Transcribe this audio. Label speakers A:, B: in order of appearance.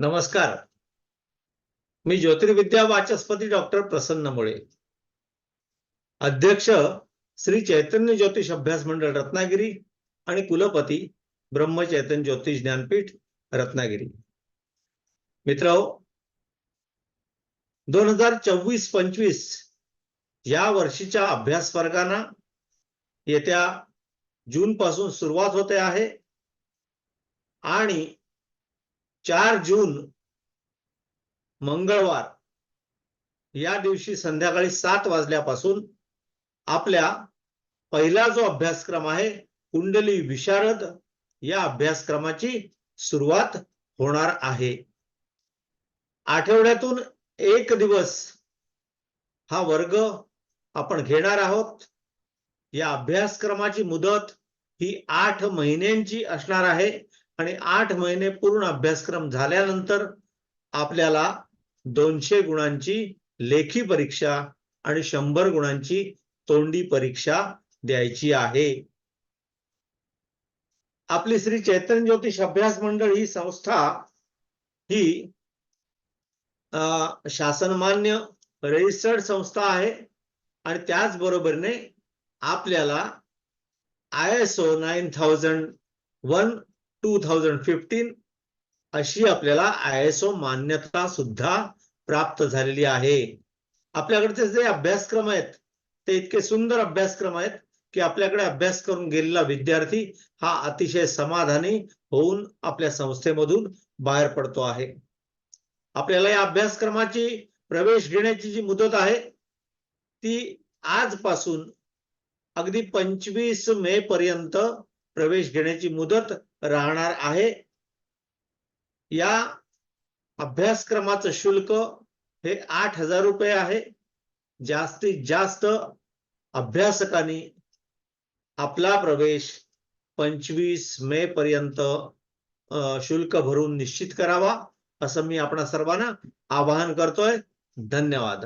A: नमस्कार. मी ज्योतिर्विद्या वाचस्पती डॉक्टर प्रसन्न मुळे. अध्यक्ष श्री चैतन्य ज्योतिष अभ्यास मंडळ रत्नागिरी आणि कुलपती ब्रह्मचैतन्य ज्योतिष ज्ञानपीठ रत्नागिरी. मित्र दोन हजार चोवीस पंचवीस या वर्षीच्या अभ्यास वर्गांना येत्या जून पासून सुरुवात होते आहे. आणि चार जून मंगळवार या दिवशी संध्याकाळी सात वाजल्यापासून आपल्या पहिला जो अभ्यासक्रम आहे कुंडली विशारद या अभ्यासक्रमाची सुरुवात होणार आहे. आठवड्यातून एक दिवस हा वर्ग आपण घेणार आहोत. या अभ्यासक्रमाची मुदत ही आठ महिन्यांची असणार आहे. आणि आठ महिने पूर्ण अभ्यासक्रम झाल्यानंतर आपल्याला दोनशे गुणांची लेखी परीक्षा आणि शंभर गुणांची तोंडी परीक्षा द्यायची आहे. आपली श्री चैतन्य ज्योतिष अभ्यास मंडळ ही संस्था ही शासनमान्य रजिस्टर्ड संस्था आहे आणि त्याचबरोबरीने आपल्याला I S O nine thousand one two thousand fifteen अशी आपल्याला आय एस ओ मान्यता सुद्धा प्राप्त झालेली आहे. आपल्याकडचे जे अभ्यासक्रम आहेत ते इतके सुंदर अभ्यासक्रम आहेत की आपल्याकडे अभ्यास करून गेलेला विद्यार्थी हा अतिशय समाधानी होऊन आपल्या संस्थेमधून बाहेर पडतो आहे. आपल्याला या अभ्यासक्रमाची प्रवेश घेण्याची जी मुदत आहे ती आजपासून अगदी पंचवीस मे पर्यंत प्रवेश घेण्याची मुदत राहणार आहे. या अभ्यासक्रमाचं शुल्क हे आठ हजार रुपये आहे. जास्तीत जास्त अभ्यासकांनी आपला प्रवेश पंचवीस मे पर्यंत शुल्क भरून निश्चित करावा असं मी आपणा सर्वांना आवाहन करतोय. धन्यवाद.